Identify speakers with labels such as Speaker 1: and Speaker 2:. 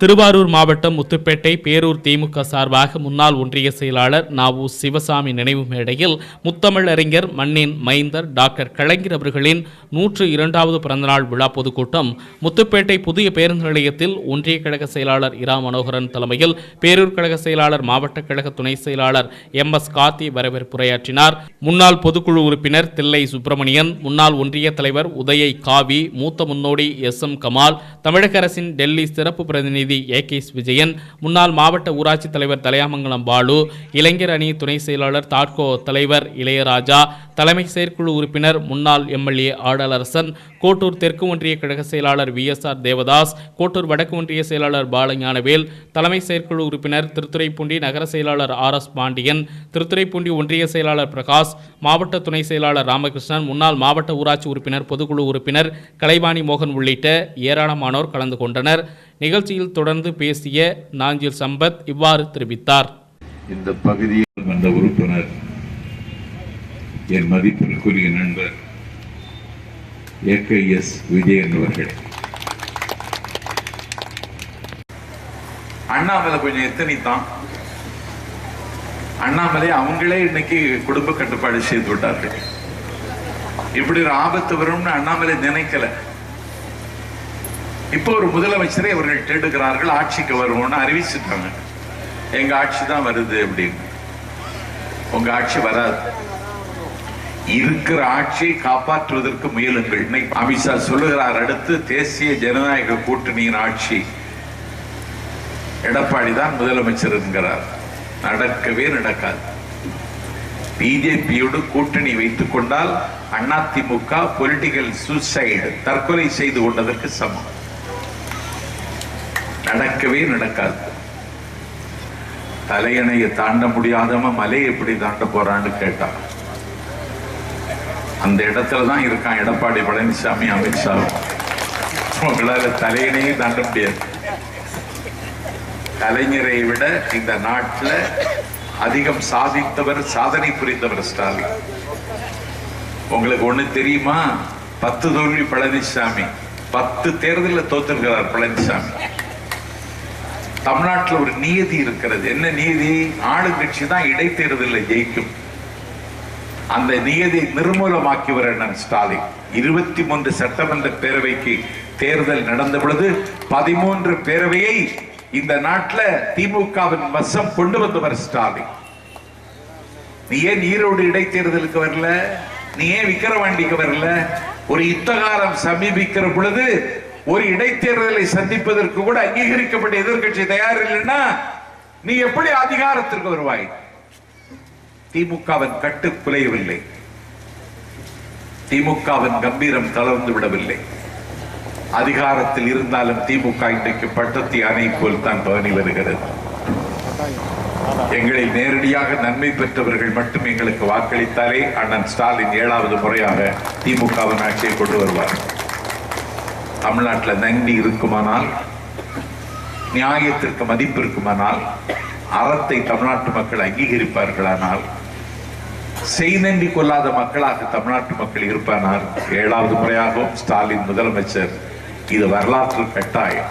Speaker 1: திருவாரூர் மாவட்டம் முத்துப்பேட்டை பேரூர் திமுக சார்பாக முன்னாள் ஒன்றிய செயலாளர் நாவு சிவசாமி நினைவு மேடையில் முத்தமிழறிஞர் மண்ணின் மைந்தர் டாக்டர் கலைஞர் அவர்களின் நூற்று இரண்டாவது பிறந்தநாள் விழா பொதுக்கூட்டம் முத்துப்பேட்டை புதிய பேருந்து நிலையத்தில் ஒன்றிய கழக செயலாளர் இரா மனோகரன் தலைமையில் பேரூர் கழக செயலாளர் மாவட்ட கழக துணை செயலாளர் எம் எஸ் கார்த்தி வரவேற்புரையாற்றினார். முன்னாள் பொதுக்குழு உறுப்பினர் தில்லை சுப்பிரமணியன் முன்னாள் ஒன்றிய தலைவர் உதயை காவி மூத்த முன்னோடி எஸ் எம் கமால் தமிழக அரசின் டெல்லி சிறப்பு பிரதிநிதி ஏ. கே. விஜயன் முன்னாள் மாவட்ட ஊராட்சி தலைவர் தலையாமங்கலம் பாலு இளைஞர் அணி துணை செயலாளர் தாட்கோ தலைவர் இளையராஜா தலைமை செயற்குழு உறுப்பினர் முன்னாள் எம்எல்ஏ ஆடலரசன் கோட்டூர் தெற்கு ஒன்றிய கழக செயலாளர் V S R Devadas Kottur வடக்கு ஒன்றிய செயலாளர் பாலஞானவேல் தலைமை செயற்குழு உறுப்பினர் திருத்துறைப்பூண்டி நகர செயலாளர் ஆர் எஸ் பாண்டியன் திருத்துறைப்பூண்டி ஒன்றிய செயலாளர் பிரகாஷ் மாவட்ட துணை செயலாளர் ராமகிருஷ்ணன் முன்னாள் மாவட்ட ஊராட்சி உறுப்பினர் பொதுக்குழு உறுப்பினர் கலைவாணி மோகன் உள்ளிட்ட ஏராளமானோர் கலந்து கொண்டனர். நிகழ்ச்சியில் தொடர்ந்து பேசிய நாஞ்சில் சம்பத் இவ்வாறு தெரிவித்தார்.
Speaker 2: இந்த பகுதியில் வந்த உறுப்பினர் என் மதிப்பிற்குரிய நண்பர் எஸ் விஜயன் அவர்கள். அண்ணாமலை கொஞ்சம் எத்தனைத்தான்? அண்ணாமலை அவங்களே இன்னைக்கு குடும்ப கட்டுப்பாடு செய்து விட்டார்கள். இப்படி ஒரு ஆபத்து வரும்னு அண்ணாமலை நினைக்கல. இப்போ ஒரு முதலமைச்சரை அவர்கள் தேடுகிறார்கள் ஆட்சிக்கு வருவோம்னு அறிவிச்சுட்டாங்க. எங்க ஆட்சி தான் வருது அப்படின்னு. உங்க ஆட்சி வராது. இருக்கிற ஆட்சியை காப்பாற்றுவதற்கு முயலுங்கள். இன்னைக்கு அமித்ஷா சொல்லுகிறார் அடுத்து தேசிய ஜனநாயக கூட்டணியின் ஆட்சி. எடப்பாடி தான் முதலமைச்சர் என்கிறார் நடக்கவே நடக்காது. பிஜேபியோடு கூட்டணி வைத்துக் கொண்டால் அதிமுக பொலிட்டிக்கல் சூசைடு தற்கொலை செய்து கொண்டதற்கு சமம். நடக்கவே நடக்காது. தலையணையை தாண்ட முடியாதவன் மலை எப்படி தாண்ட போறான்னு கேட்டான் அந்த இடத்துல தான் இருக்கான் எடப்பாடி பழனிசாமி அமித்ஷா. உங்களால் தலையினையும் தாண்ட முடியாது. கலைஞரை விட இந்த நாட்டில் அதிகம் சாதித்தவர் சாதனை புரிந்தவர் ஸ்டாலின். உங்களுக்கு ஒண்ணு தெரியுமா? பத்து தோல்வி பழனிசாமி. பத்து தேர்தலில் தோத்திருக்கிறார் பழனிசாமி. தமிழ்நாட்டில் ஒரு நியதி இருக்கிறது. என்ன நீதி? ஆளுங்கட்சி தான் இடைத்தேர்தலில் ஜெயிக்கும். அந்த நியதியை நிர்மூலமாக்கியவர் அண்ணன் ஸ்டாலின். இருபத்தி மூன்று சட்டமன்ற பேரவைக்கு தேர்தல் நடந்த பொழுது பதிமூன்று பேரவையை இந்த நாட்டில் திமுகவின் வசம் கொண்டு வந்தவர் ஸ்டாலின். நீ ஏன் ஈரோடு இடைத்தேர்தலுக்கு வரல? நீ ஏன் விக்கிரவாண்டிக்கு வரல? ஒரு யுத்தகாலம் சமீபிக்கிற பொழுது ஒரு இடைத்தேர்தலை சந்திப்பதற்கு கூட அங்கீகரிக்கப்பட்ட எதிர்க்கட்சி தயார் இல்லைன்னா நீ எப்படி அதிகாரத்திற்கு வருவாய்? திமுகவின் கட்டு குலையவில்லை திமுகவின் கம்பீரம் தளர்ந்து விடவில்லை. அதிகாரத்தில் இருந்தாலும் திமுக இன்றைக்கு பட்டத்தை அணை போல் தான் பவனி வருகிறது. எங்களை நேரடியாக நன்மை பெற்றவர்கள் மட்டும் எங்களுக்கு வாக்களித்தாலே அண்ணன் ஸ்டாலின் ஏழாவது முறையாக திமுகவின் ஆட்சியை கொண்டு வருவார். தமிழ்நாட்டில் நன்றி இருக்குமானால் நியாயத்திற்கு மதிப்பு இருக்குமானால் அறத்தை தமிழ்நாட்டு மக்கள் அங்கீகரிப்பார்களானால் செய்நன்றி கொள்ளாத மக்களாக தமிழ்நாட்டு மக்கள் இருப்பானால் ஏழாவது முறையாகவும் ஸ்டாலின் முதலமைச்சர் இது வரலாற்று கட்டாயம்.